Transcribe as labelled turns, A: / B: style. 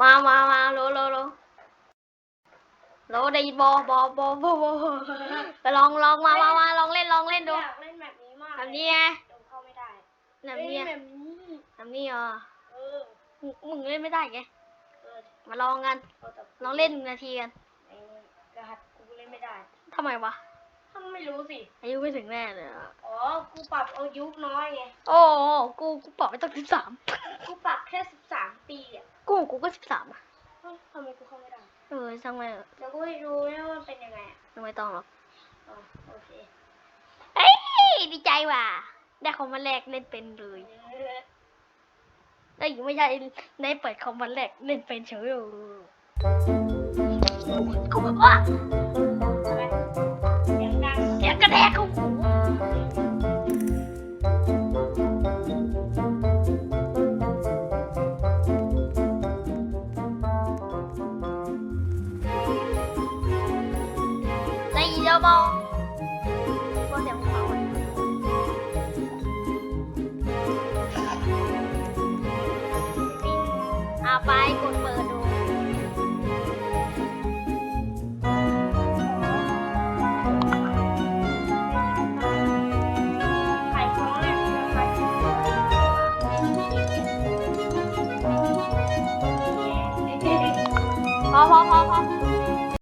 A: มามามาโลโลโลโลได้ยินบอบอบอบอบอไปลองลองมามามาลองเล่นลองเล่นดู
B: อยากเล่นแบบนี้มาก
A: แบบนี้ไง
B: เดี๋ยวเข้าไม่ได้
A: แบบนี้
B: เล่
A: ไง
B: แบบนี้
A: แบบนี้อะ
B: เออ
A: มึงมึงเล่นไม่ได้ไง
B: เออ
A: มาลองกัน
B: เอาแต่
A: ลองเล่นหนึ่งนาทีกัน
B: ไอ้รหัสกูเล่นไม่ได้
A: ทำไมวะ
B: ถ้าไม่รู้สิ
A: อายุไม่ถึงแน่เลยอะ
B: อ๋อ กูปรับอายุน้อยไง
A: โอ้ กู กูปรับไปตั้งสิบสาม
B: กูปรับแค่สิบสามปี อะ
A: กูกูก็สิบสามอะ
B: เฮ้ยทำไมกูเข้าไม่ได้
A: เออช่างแม่งเถอะ
B: เดี๋ยวกูให้ดูนะว่ามันเป็นยังไงอะ
A: ไม่ต้องหรอก
B: อ๋อโอเค
A: เอ้ยดีใจว่ะ ได้คอมวันแรกเล่นเป็นเลย
B: เออ
A: ได้ยไม่ใช่ในเปิดคอมวันแรกเล่นเป็นเฉยเลยกูแบบว่า
B: ทำไมเสียงดัง
A: เสียงกระแทก เข้าหูได้ยินแล้วบอว่าเสียงเบาอะเอาไปกดเปิดดู
B: ขายข